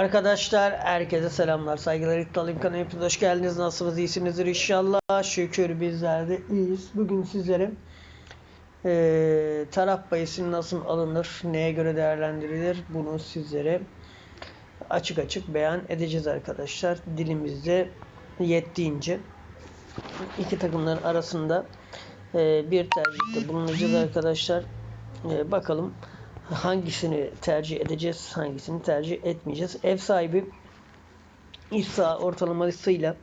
Arkadaşlar herkese selamlar saygılar. İddialıyım kanalıma hepiniz hoş geldiniz. Nasılsınız? İyisinizdir inşallah. Şükür bizler de iyiyiz. Bugün sizlere eee taraf bayisi nasıl alınır neye göre değerlendirilir bunu sizlere açık açık beyan edeceğiz arkadaşlar. Dilimizde yettiğince iki takımların arasında eee, bir tercihte bulunacağız arkadaşlar. Eee, bakalım hangisini tercih edeceğiz, hangisini tercih etmeyeceğiz. Ev sahibi İsa ortalamasıyla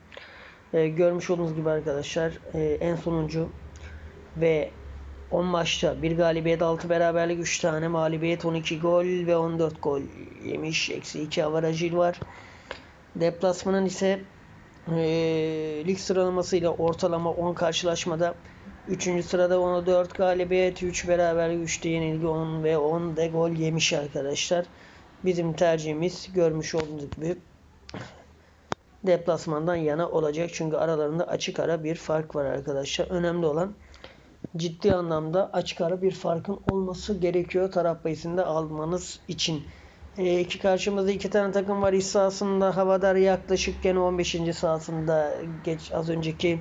e, görmüş olduğunuz gibi arkadaşlar e, en sonuncu ve 10 maçta bir galibiyet 6 beraberlik 3 tane mağlubiyet 12 gol ve 14 gol yemiş. Eksi 2 avarajı var. Deplasmanın ise e, lig sıralamasıyla ortalama 10 karşılaşmada 3. sırada 10'a 4 galibiyet, 3 beraberlik, 3 de yenilgi 10 ve 10 de gol yemiş arkadaşlar. Bizim tercihimiz görmüş olduğunuz gibi deplasmandan yana olacak. Çünkü aralarında açık ara bir fark var arkadaşlar. Önemli olan ciddi anlamda açık ara bir farkın olması gerekiyor taraf bayisinde almanız için. E, iki karşımızda iki tane takım var. İç Havadar yaklaşık gene 15. sahasında geç az önceki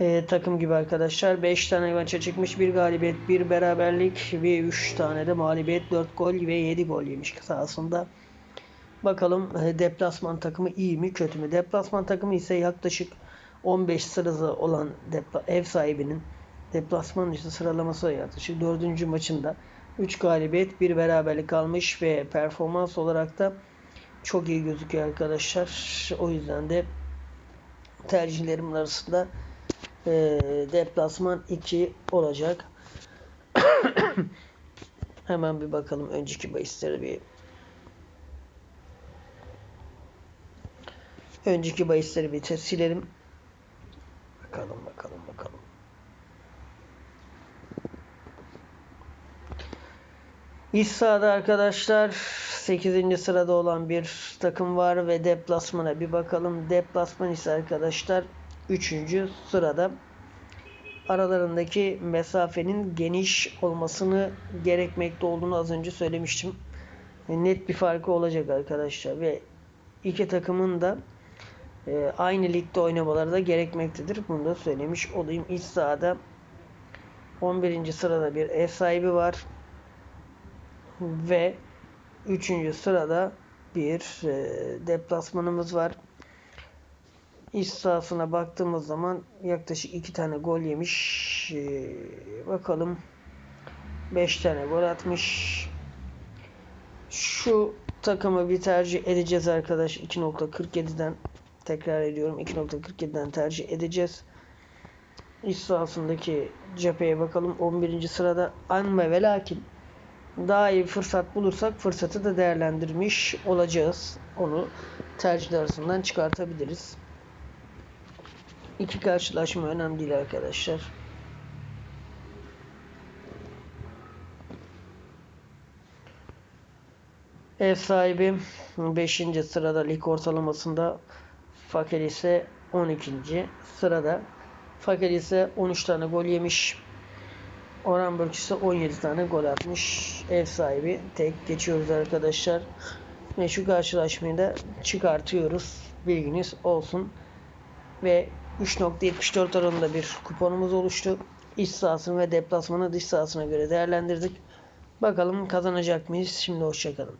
e, takım gibi arkadaşlar. 5 tane maça çıkmış. Bir galibiyet, bir beraberlik ve 3 tane de mağlubiyet, 4 gol ve 7 gol yemiş sahasında. Bakalım e, deplasman takımı iyi mi kötü mü? Deplasman takımı ise yaklaşık 15 sırası olan ev sahibinin deplasman işte sıralaması yaklaşık 4. maçında 3 galibiyet, bir beraberlik almış ve performans olarak da çok iyi gözüküyor arkadaşlar. O yüzden de tercihlerimin arasında e, deplasman 2 olacak. Hemen bir bakalım önceki bahisleri bir önceki bahisleri bir test silelim. Bakalım bakalım bakalım. İç sahada arkadaşlar 8. sırada olan bir takım var ve deplasmana bir bakalım. Deplasman ise arkadaşlar 3. sırada. Aralarındaki mesafenin geniş olmasını gerekmekte olduğunu az önce söylemiştim. Net bir farkı olacak arkadaşlar ve iki takımın da e, aynı ligde oynamaları da gerekmektedir. Bunu da söylemiş olayım. İç sahada 11. sırada bir ev sahibi var ve 3. sırada bir e, deplasmanımız var. İç sahasına baktığımız zaman yaklaşık 2 tane gol yemiş. E, bakalım 5 tane gol atmış. Şu takımı bir tercih edeceğiz arkadaş 2.47'den tekrar ediyorum 2.47'den tercih edeceğiz. İç sahasındaki cepheye bakalım 11. sırada Anma ve lakin daha iyi fırsat bulursak fırsatı da değerlendirmiş olacağız. Onu tercih arasından çıkartabiliriz. İki karşılaşma önemli değil arkadaşlar. Ev sahibi 5. sırada lig ortalamasında Fakir ise 12. sırada. Fakir ise 13 tane gol yemiş. Orenburg ise 17 tane gol atmış. Ev sahibi tek geçiyoruz arkadaşlar. Ve şu karşılaşmayı da çıkartıyoruz. Bilginiz olsun. Ve 3.74 oranında bir kuponumuz oluştu. İç sahasını ve deplasmanı dış sahasına göre değerlendirdik. Bakalım kazanacak mıyız? Şimdi hoşçakalın.